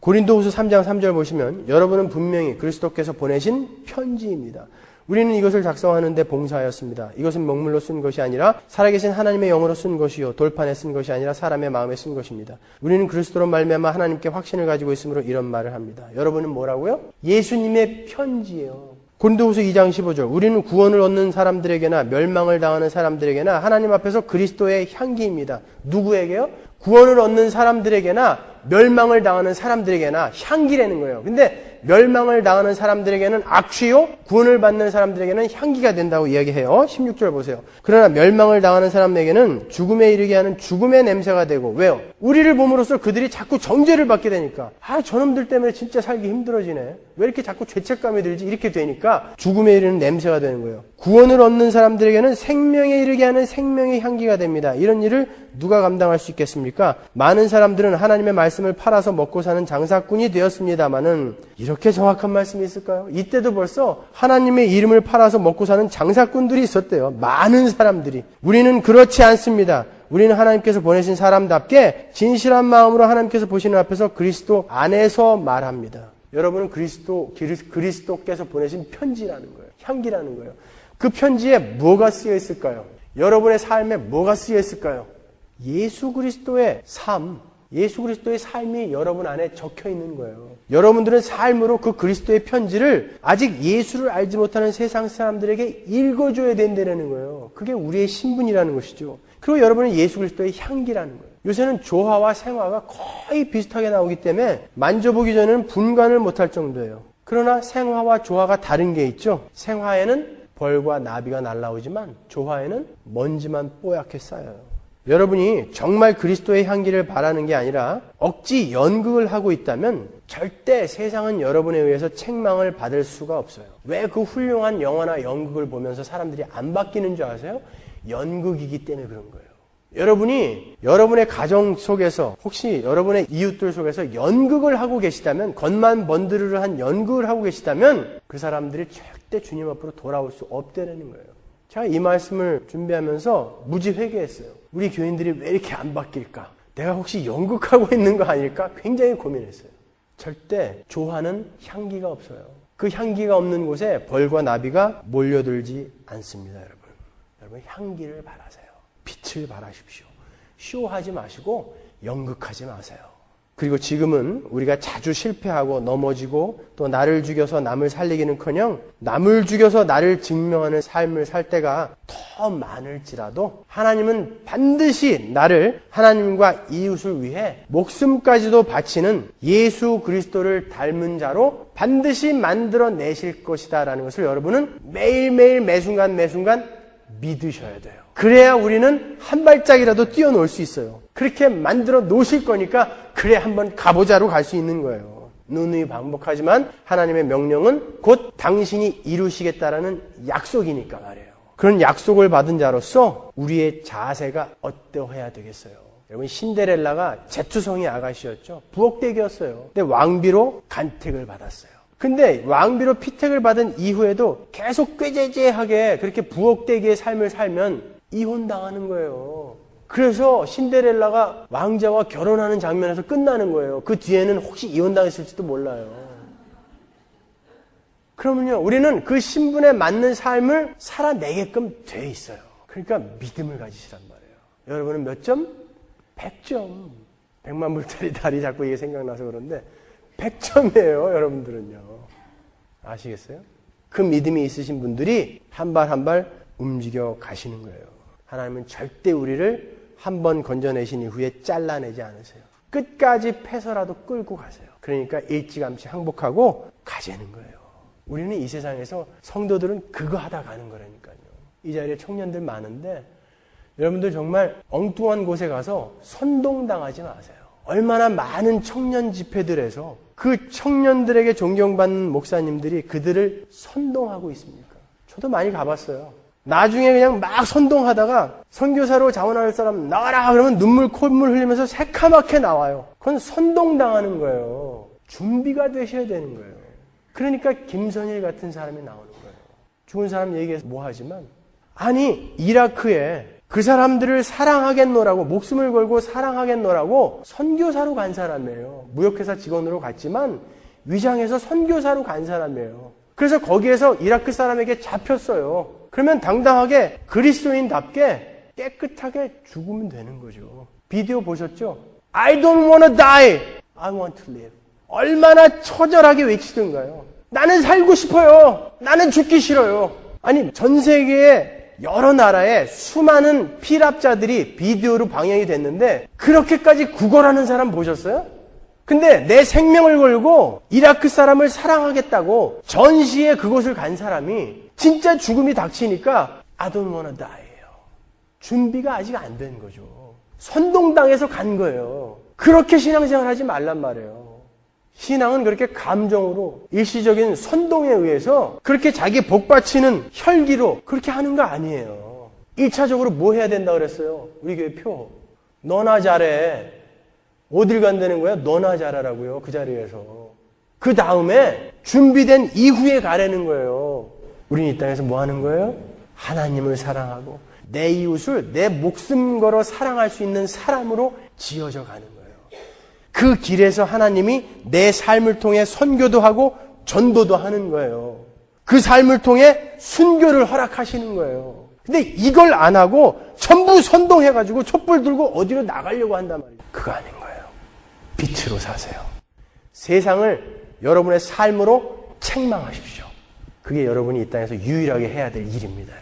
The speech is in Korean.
고린도후서 3장 3절 보시면 여러분은 분명히 그리스도께서 보내신 편지입니다. 우리는 이것을 작성하는데 봉사하였습니다. 이것은 명물로 쓴 것이 아니라 살아계신 하나님의 영으로 쓴 것이요 돌판에 쓴 것이 아니라 사람의 마음에 쓴 것입니다. 우리는 그리스도로 말미암아 하나님께 확신을 가지고 있으므로 이런 말을 합니다. 여러분은 뭐라고요? 예수님의 편지예요. 고린도후서 2장 15절 우리는 구원을 얻는 사람들에게나 멸망을 당하는 사람들에게나 하나님 앞에서 그리스도의 향기입니다. 누구에게요? 구원을 얻는 사람들에게나 멸망을 당하는 사람들에게나 향기라는 거예요. 근데 멸망을 당하는 사람들에게는 악취요, 구원을 받는 사람들에게는 향기가 된다고 이야기해요. 16절 보세요. 그러나 멸망을 당하는 사람에게는 죽음에 이르게 하는 죽음의 냄새가 되고 왜요? 우리를 봄으로써 그들이 자꾸 정죄를 받게 되니까 아 저놈들 때문에 진짜 살기 힘들어지네. 왜 이렇게 자꾸 죄책감이 들지? 이렇게 되니까 죽음에 이르는 냄새가 되는 거예요. 구원을 얻는 사람들에게는 생명에 이르게 하는 생명의 향기가 됩니다. 이런 일을 누가 감당할 수 있겠습니까? 많은 사람들은 하나님의 말씀을 팔아서 먹고 사는 장사꾼이 되었습니다마는 이렇게 정확한 말씀이 있을까요? 이때도 벌써 하나님의 이름을 팔아서 먹고 사는 장사꾼들이 있었대요. 많은 사람들이. 우리는 그렇지 않습니다. 우리는 하나님께서 보내신 사람답게 진실한 마음으로 하나님께서 보시는 앞에서 그리스도 안에서 말합니다. 여러분은 그리스도, 그리스도께서 보내신 편지라는 거예요. 향기라는 거예요. 그 편지에 뭐가 쓰여 있을까요? 여러분의 삶에 뭐가 쓰여 있을까요? 예수 그리스도의 삶, 예수 그리스도의 삶이 여러분 안에 적혀 있는 거예요. 여러분들은 삶으로 그 그리스도의 편지를 아직 예수를 알지 못하는 세상 사람들에게 읽어줘야 된다는 거예요. 그게 우리의 신분이라는 것이죠. 그리고 여러분은 예수 그리스도의 향기라는 거예요. 요새는 조화와 생화가 거의 비슷하게 나오기 때문에 만져보기 전에는 분간을 못할 정도예요. 그러나 생화와 조화가 다른 게 있죠. 생화에는 벌과 나비가 날라오지만 조화에는 먼지만 뽀얗게 쌓여요. 여러분이 정말 그리스도의 향기를 바라는 게 아니라 억지 연극을 하고 있다면 절대 세상은 여러분에 의해서 책망을 받을 수가 없어요. 왜 그 훌륭한 영화나 연극을 보면서 사람들이 안 바뀌는 줄 아세요? 연극이기 때문에 그런 거예요. 여러분이 여러분의 가정 속에서 혹시 여러분의 이웃들 속에서 연극을 하고 계시다면 겉만 번드르르 한 연극을 하고 계시다면 그 사람들이 절대 주님 앞으로 돌아올 수 없다는 거예요. 제가 이 말씀을 준비하면서 무지 회개했어요. 우리 교인들이 왜 이렇게 안 바뀔까? 내가 혹시 연극하고 있는 거 아닐까? 굉장히 고민했어요. 절대 조화는 향기가 없어요. 그 향기가 없는 곳에 벌과 나비가 몰려들지 않습니다, 여러분. 여러분 향기를 바라세요. 빛을 바라십시오. 쇼하지 마시고 연극하지 마세요. 그리고 지금은 우리가 자주 실패하고 넘어지고 또 나를 죽여서 남을 살리기는 커녕 남을 죽여서 나를 증명하는 삶을 살 때가 더 많을지라도 하나님은 반드시 나를 하나님과 이웃을 위해 목숨까지도 바치는 예수 그리스도를 닮은 자로 반드시 만들어 내실 것이다 라는 것을 여러분은 매일매일 매순간 매순간 믿으셔야 돼요. 그래야 우리는 한 발짝이라도 뛰어놀 수 있어요. 그렇게 만들어 놓으실 거니까 그래 한번 가보자로 갈 수 있는 거예요. 누누이 반복하지만 하나님의 명령은 곧 당신이 이루시겠다라는 약속이니까 말이에요. 그런 약속을 받은 자로서 우리의 자세가 어떠해야 되겠어요? 여러분 신데렐라가 제투성이 아가씨였죠. 부엌대기였어요. 근데 왕비로 간택을 받았어요. 근데 왕비로 피택을 받은 이후에도 계속 꾀재재하게 그렇게 부엌대기의 삶을 살면 이혼당하는 거예요. 그래서 신데렐라가 왕자와 결혼하는 장면에서 끝나는 거예요. 그 뒤에는 혹시 이혼당했을지도 몰라요. 그러면요, 우리는 그 신분에 맞는 삶을 살아내게끔 돼 있어요. 그러니까 믿음을 가지시란 말이에요. 여러분은 몇 점? 100점. 100만 불짜리 다리 자꾸 이게 생각나서 그런데 100점이에요, 여러분들은요. 아시겠어요? 그 믿음이 있으신 분들이 한 발 한 발 움직여 가시는 거예요. 하나님은 절대 우리를 한 번 건져내신 이후에 잘라내지 않으세요. 끝까지 패서라도 끌고 가세요. 그러니까 일찌감치 항복하고 가재는 거예요. 우리는 이 세상에서 성도들은 그거 하다 가는 거라니까요. 이 자리에 청년들 많은데 여러분들 정말 엉뚱한 곳에 가서 선동당하지 마세요. 얼마나 많은 청년 집회들에서 그 청년들에게 존경받는 목사님들이 그들을 선동하고 있습니까? 저도 많이 가봤어요. 나중에 그냥 막 선동하다가 선교사로 자원할 사람 나와라 그러면 눈물 콧물 흘리면서 새카맣게 나와요. 그건 선동당하는 거예요. 준비가 되셔야 되는 거예요. 그러니까 김선일 같은 사람이 나오는 거예요. 죽은 사람 얘기해서 뭐 하지만 아니 이라크에 그 사람들을 사랑하겠노라고 목숨을 걸고 사랑하겠노라고 선교사로 간 사람이에요. 무역회사 직원으로 갔지만 위장해서 선교사로 간 사람이에요. 그래서 거기에서 이라크 사람에게 잡혔어요. 그러면 당당하게 그리스도인답게 깨끗하게 죽으면 되는 거죠. 비디오 보셨죠? I don't wanna die. I want to live. 얼마나 처절하게 외치던가요. 나는 살고 싶어요. 나는 죽기 싫어요. 아니, 전 세계에 여러 나라에 수많은 피랍자들이 비디오로 방영이 됐는데 그렇게까지 구걸하는 사람 보셨어요? 근데 내 생명을 걸고 이라크 사람을 사랑하겠다고 전시에 그곳을 간 사람이 진짜 죽음이 닥치니까 I don't wanna die예요. 준비가 아직 안 된 거죠. 선동당해서 간 거예요. 그렇게 신앙생활 하지 말란 말이에요. 신앙은 그렇게 감정으로 일시적인 선동에 의해서 그렇게 자기 복받치는 혈기로 그렇게 하는 거 아니에요. 1차적으로 뭐 해야 된다 그랬어요? 우리 교회 표. 너나 잘해. 어딜 간다는 거야? 너나 잘하라고요. 그 자리에서. 그 다음에 준비된 이후에 가라는 거예요. 우리는 이 땅에서 뭐 하는 거예요? 하나님을 사랑하고 내 이웃을 내 목숨 걸어 사랑할 수 있는 사람으로 지어져 가는 거예요. 그 길에서 하나님이 내 삶을 통해 선교도 하고 전도도 하는 거예요. 그 삶을 통해 순교를 허락하시는 거예요. 근데 이걸 안 하고 전부 선동해가지고 촛불 들고 어디로 나가려고 한단 말이에요. 그거 아닌. 빛으로 사세요. 세상을 여러분의 삶으로 책망하십시오. 그게 여러분이 이 땅에서 유일하게 해야 될 일입니다.